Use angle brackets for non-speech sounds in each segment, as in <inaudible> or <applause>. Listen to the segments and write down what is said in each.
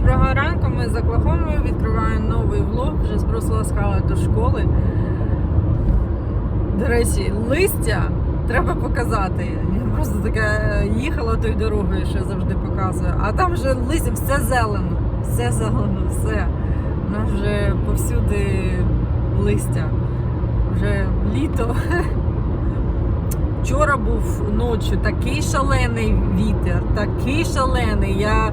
Доброго ранку, ми з Оклахомою відкриваємо новий влог. Вже збросила скала до школи. До речі, листя треба показати. Я просто така їхала тою дорогою, що завжди показую. А там вже листя, все зелено, все зелено, все. У нас вже повсюди листя. Вже літо. Вчора був ночі такий шалений вітер, такий шалений. Я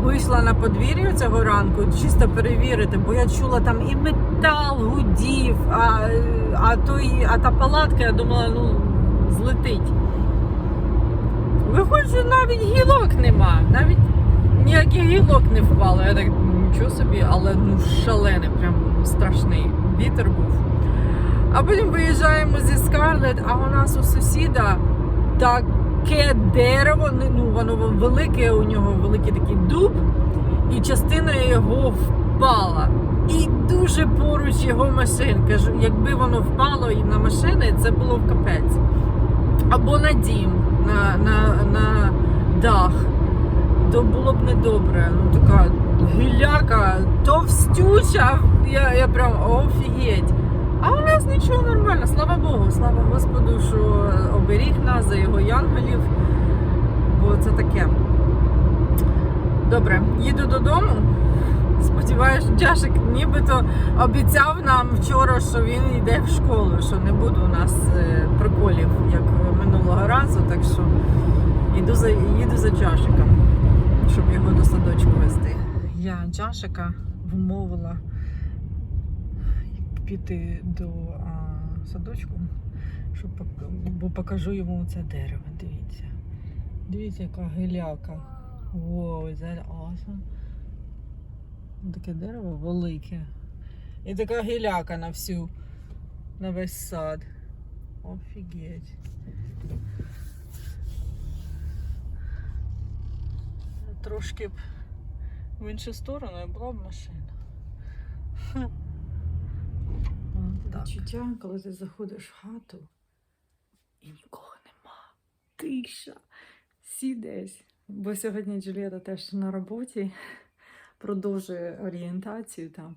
вийшла на подвір'я цього ранку чисто перевірити, бо я чула там і метал гудів, а, а, той, а та палатка, я думала, ну, злетить. Виходить, навіть гілок нема, навіть ніяких гілок не впало. Я так нічого собі, але ну шалений, прям страшний вітер був. А потім виїжджаємо зі Скарлет, а у нас у сусіда таке дерево, ну воно велике, у нього великий такий дуб, і частина його впала. І дуже поруч його машин. Кажу, якби воно впало і на машини, це було в капець. Або на дім, на, на, на дах. То було б недобре. Ну така гіляка, товстюча. Я, я прям офігеть. А у нас нічого нормально, слава Богу, слава Господу, що оберіг нас за його янголів. Бо це таке. Добре, їду додому. Сподіваюсь, Джашик нібито обіцяв нам вчора, що він йде в школу, що не буде у нас е, приколів, як минулого разу. Так що їду за, їду за Джашиком, щоб його до садочку вести. Я Джашика вмовила піти до а, садочку, щоб бо покажу йому це дерево. Дивіться. Дивіться, яка гиляка. Wow, is that awesome? Таке дерево велике. І така гіляка на всю, на весь сад. Офігеть. Трошки б в іншу сторону і була б машина. Відчуття, коли ти заходиш в хату і нікого нема. Тиша. Всі десь. Бо сьогодні Джулієта теж на роботі продовжує орієнтацію там.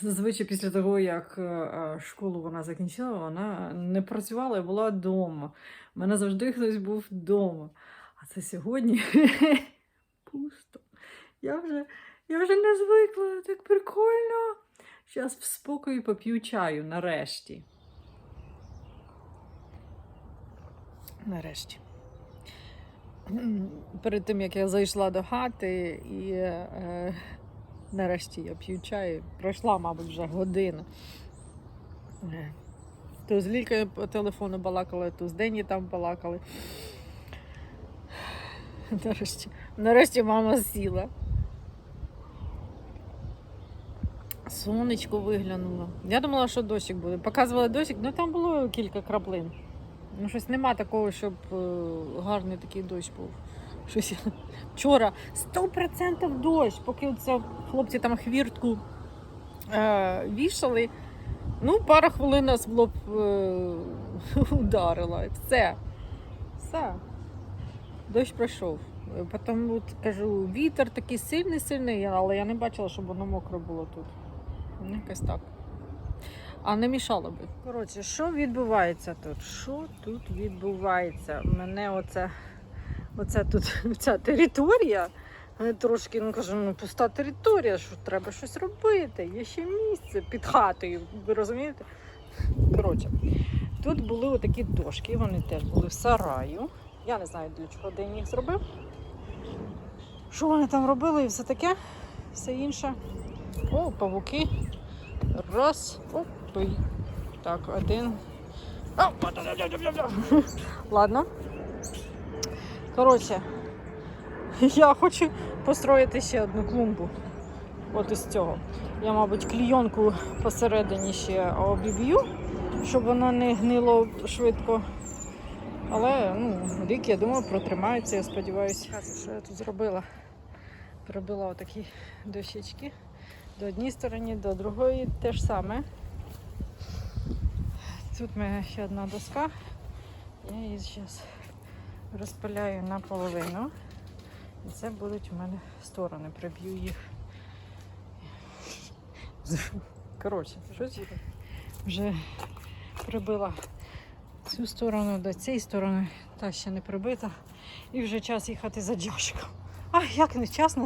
Зазвичай після того, як е, е, школу вона закінчила, вона не працювала і була вдома. У мене завжди хтось був вдома. А це сьогодні <laughs> пусто. Я вже, я вже не звикла, так прикольно. Зараз в спокої поп'ю чаю нарешті. Нарешті. Перед тим, як я зайшла до хати, і е, нарешті я п'ю чай, пройшла, мабуть, вже година. Е, То з Лількою по телефону балакали, то з Дені там балакали. Нарешті, нарешті мама сіла. Сонечко виглянуло. Я думала, що дощик буде. Показували дощик, ну там було кілька краплин. Ну, щось нема такого, щоб е, гарний такий дощ був. Щось <laughs> вчора 100% дощ, поки це хлопці там хвіртку е, вішали. Ну, пара хвилин нас в лоб е, <laughs> ударила. Все. Все. Дощ пройшов. Потім от, кажу, вітер такий сильний, сильний, але я не бачила, щоб воно мокре було тут. Ну, Якось так. А не мішало би. Коротше, що відбувається тут? Що тут відбувається? Мене оце, оце тут <laughs> ця територія. е, Трошки, ну кажу, ну пуста територія, що треба щось робити. Є ще місце під хатою. Ви розумієте? Коротше, тут були отакі дошки, вони теж були в сараю. Я не знаю, для чого День їх зробив. Що вони там робили і все таке, все інше. О, павуки. Раз. Оп. ой. Так, один. <laughs> Ладно. Коротше, <laughs> я хочу построїти ще одну клумбу. От із цього. Я, мабуть, клійонку посередині ще обіб'ю, щоб воно не гнило швидко. Але ну, рік, я думаю, протримається, я сподіваюся. Що я тут зробила? Прибила отакі дощечки. До однієї сторони, до другої те ж саме. Тут в мене ще одна доска. Я її зараз розпиляю наполовину. І це будуть у мене сторони. Приб'ю їх. Коротше, щось вже прибила цю сторону до цієї сторони, та ще не прибита. І вже час їхати за джашиком. А як не час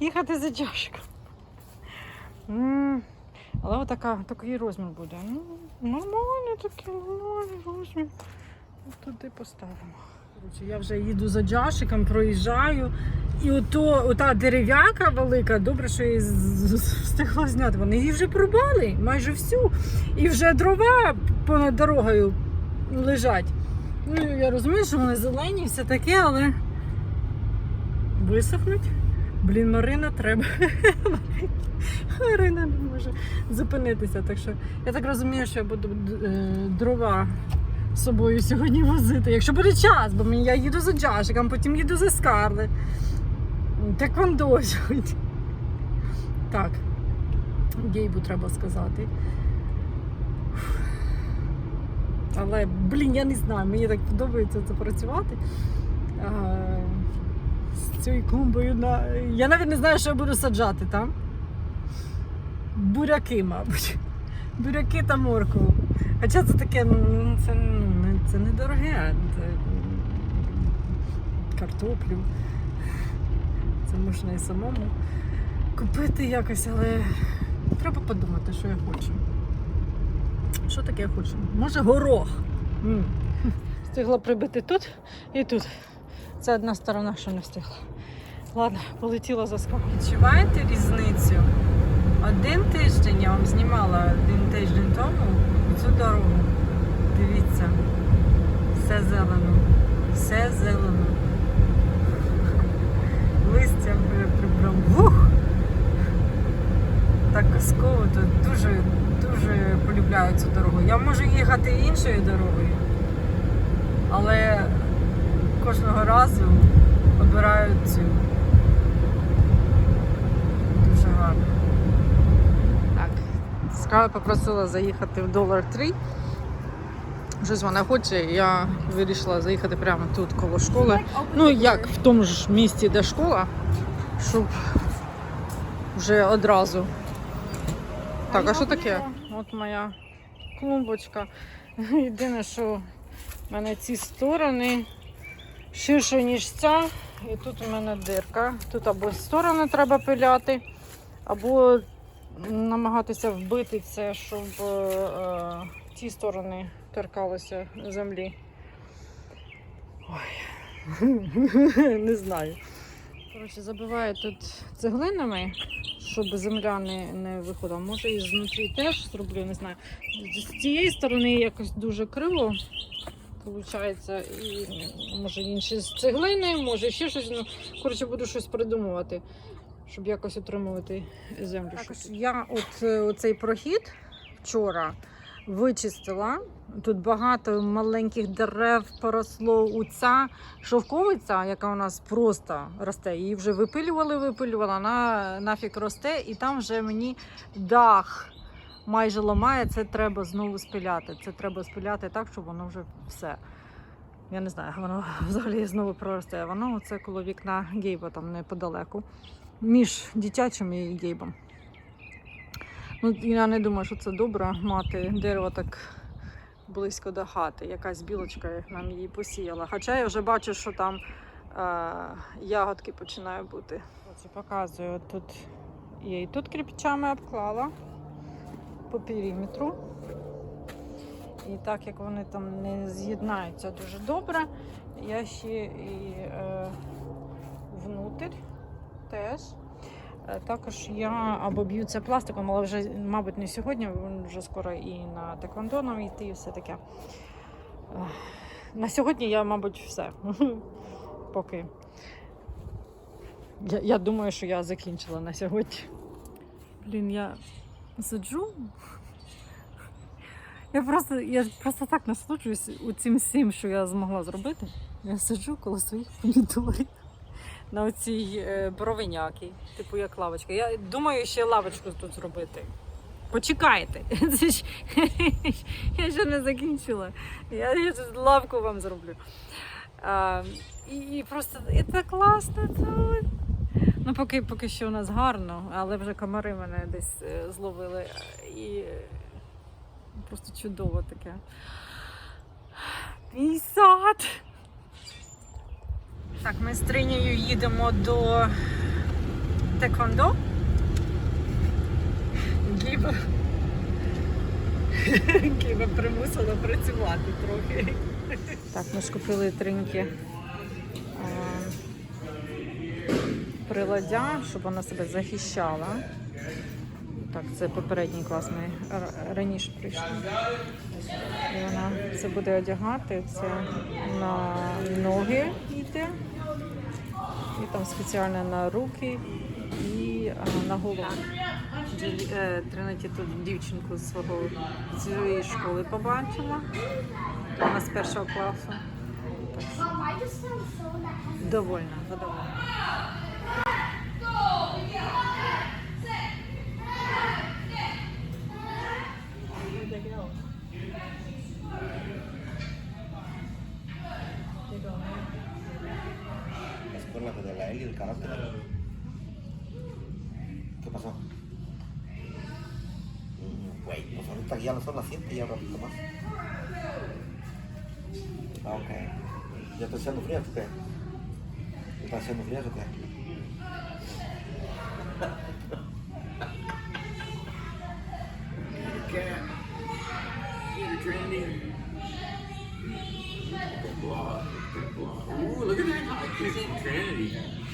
їхати за джашиком. Але отака, такий розмір буде. Ну, нормальний такий, нормальний розмір. Туди поставимо. Я вже їду за джашиком, проїжджаю. І ото, ота дерев'яка велика, добре, що її встигла зняти. Вони її вже пробали майже всю. І вже дрова понад дорогою лежать. Ну, я розумію, що вони зелені, все таке, але висохнуть. Блін, Марина треба. Марина не може зупинитися. Так що я так розумію, що я буду е, дрова з собою сьогодні возити. Якщо буде час, бо я їду за Джашиком, потім їду за Скарлет. Теквондо сьогодні. Так. Гейбу треба сказати. Але, блін, я не знаю, мені так подобається це працювати. А, з цією клумбою на. Я навіть не знаю, що я буду саджати там. Буряки, мабуть. Буряки та моркву. Хоча це таке, ну, це, ну, не- це недороге. Це картоплю. Це можна і самому купити якось, але треба подумати, що я хочу. Що таке я хочу? Може горох. М. Встигла прибити тут і тут. Це одна сторона, що не встигла. Ладно, полетіла за скалу. Відчуваєте різницю? Один тиждень я вам знімала один тиждень тому цю дорогу. Дивіться, все зелено, все зелено. <laughs> Листя прибрав. Вух! Так казково, тут дуже, дуже полюбляю цю дорогу. Я можу їхати іншою дорогою, але кожного разу обираю цю. Дуже гарно. Так, Скала попросила заїхати в долар 3. Щось вона хоче, я вирішила заїхати прямо тут коло школи. Ну, як в тому ж місці, де школа, щоб вже одразу. Так, а що таке? От моя клумбочка. <laughs> Єдине, що в мене ці сторони ширше, ніж ця. І тут у мене дирка. Тут або сторони треба пиляти, або намагатися вбити це, щоб е, е, ті сторони торкалися землі. Ой, <laughs> не знаю. Коротше, забиваю тут цеглинами, щоб земля не, не виходила. Може і знутрі теж зроблю, не знаю. З цієї сторони якось дуже криво. Получається, і може інші цеглини, може ще щось. Ну, коротше, буду щось придумувати, щоб якось отримувати землю. Також я от е, оцей прохід вчора вичистила. Тут багато маленьких дерев поросло. У ця шовковиця, яка у нас просто росте, її вже випилювали, випилювала, вона нафіг росте, і там вже мені дах майже ламає. Це треба знову спиляти. Це треба спиляти так, щоб воно вже все. Я не знаю, воно <laughs> взагалі знову проросте. Воно це коло вікна гейба там неподалеку. Між дитячим і гейбом. Ну, я не думаю, що це добре мати дерево так близько до хати. Якась білочка нам її посіяла. Хоча я вже бачу, що там е, ягодки починають бути. Оце показую. Тут я і тут кирпичами обклала по периметру. І так як вони там не з'єднаються дуже добре, я ще і е, внутрь теж. Е, Також я обоб'ю це пластиком, але вже, мабуть, не сьогодні, вже скоро і на теквондо нам йти, і все таке. На сьогодні я, мабуть, все. <laughs> Поки. Я, я думаю, що я закінчила на сьогодні. Блін, я сиджу. Я просто, я просто так насолоджуюсь у цим всім, що я змогла зробити. Я сиджу коло своїх помідорів на оцій е, боровиняки, типу як лавочка. Я думаю, ще лавочку тут зробити. Почекайте. <laughs> <laughs> Я ще не закінчила. Я, тут лавку вам зроблю. А, і, просто і це класно тут. Ну, поки, поки що у нас гарно, але вже комари мене десь е, зловили. І просто чудово таке. Мій сад. Так, ми з Тринією їдемо до Теквондо. Гіба. Гіба примусила працювати трохи. Так, ми ж купили триньки а, приладдя, щоб вона себе захищала. Так, це попередній клас ми раніше прийшли. І вона це буде одягати, це на ноги там спеціально на руки і а, на голову. Е, Тринаті тут дівчинку з свого з своєї школи побачила. Вона з першого класу. Так Довольна, Mom, el carácter. ¿Qué pasó? Güey, pues ahorita ya no son las 7 y un ratito más. Ah, ok. ¿Ya está haciendo frío o qué? ¿Ya está haciendo frío o qué? Ooh, look at that. He's in Trinity.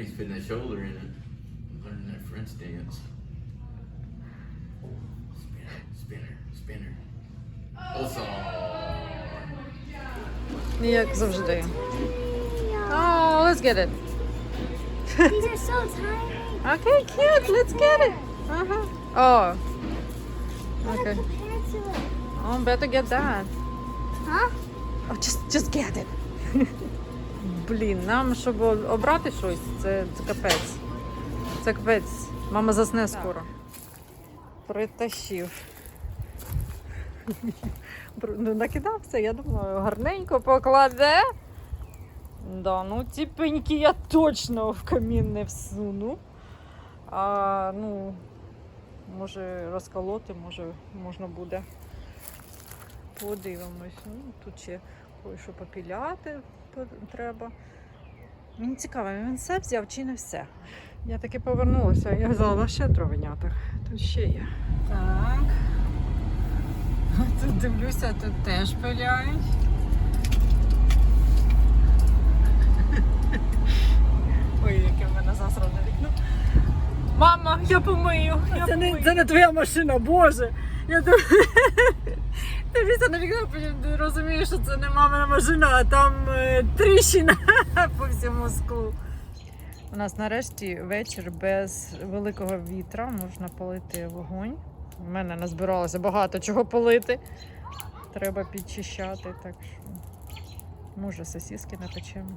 Mary's putting that shoulder in it. Learning that French dance. Spinner, spinner, I'm just doing. Oh, let's get it. These are so tiny. Okay, cute. Let's get it. Uh huh. Oh. Okay. Oh, better get that. Huh? Oh, just just get it. Блін, нам, щоб обрати щось, це, це капець. Це капець. Мама засне скоро. Притащив. Ну, накидав все, я думаю, гарненько покладе. Да, ну ці пеньки я точно в камін не всуну. А, ну, може розколоти, може можна буде. Подивимось. Ну, тут ще кое-що попіляти по- треба. Мені цікаво, він все взяв чи не все. Я таки повернулася, я взяла ще травеняток. Тут ще є. Так. Тут дивлюся, тут теж пиляють. <laughs> Ой, яке в мене засране вікно. Мама, я помию. Я це, не, це не твоя машина, Боже. Я <laughs> дивлюся на вікно, розумію, що це не мамина машина, а там е, тріщина <laughs> по всьому склу. У нас нарешті вечір без великого вітра, можна полити вогонь. У мене назбиралося багато чого полити. Треба підчищати, так що може сосиски напечемо.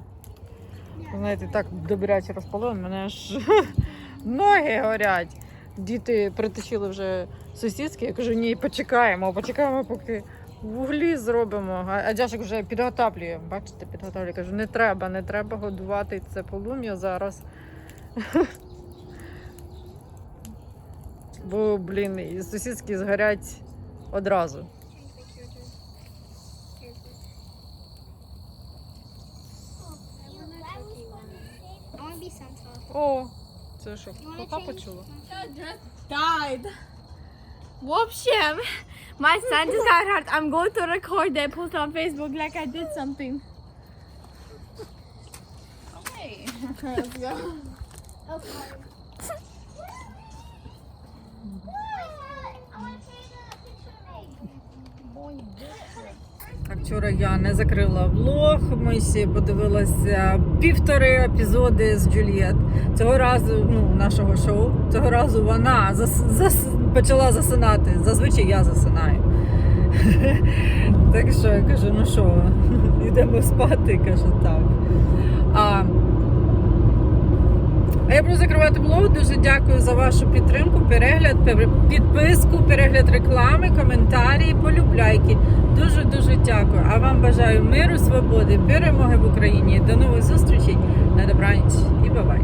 Знаєте, так добряче розпалили, мене аж <laughs> ноги горять. Діти притащили вже сусідські, я кажу, ні, почекаємо, почекаємо, поки вуглі зробимо. А, а Джашик вже підготовлює. Бачите, підготовлює. Кажу, не треба, не треба годувати це полум'я зараз. Бо, блін, і сусідські згорять одразу. О, це що, You wanna кота change? почула? died. В общем, my son just got hurt. I'm going to record it, post on Facebook like I did something. Let's go. Okay. I Так, вчора я не закрила влог. Ми ще подивилися півтори епізоди з Джульєт. Цього разу, ну, нашого шоу. Цього разу вона зас, зас, почала засинати. Зазвичай я засинаю. <laughs> Так що я кажу, ну що, <laughs> йдемо спати, кажу так. Я буду закривати блог. Дуже дякую за вашу підтримку, перегляд, підписку, перегляд реклами, коментарі, полюбляйки. Дуже дуже дякую. А вам бажаю миру, свободи, перемоги в Україні. До нових зустрічей на добраніч і бабай.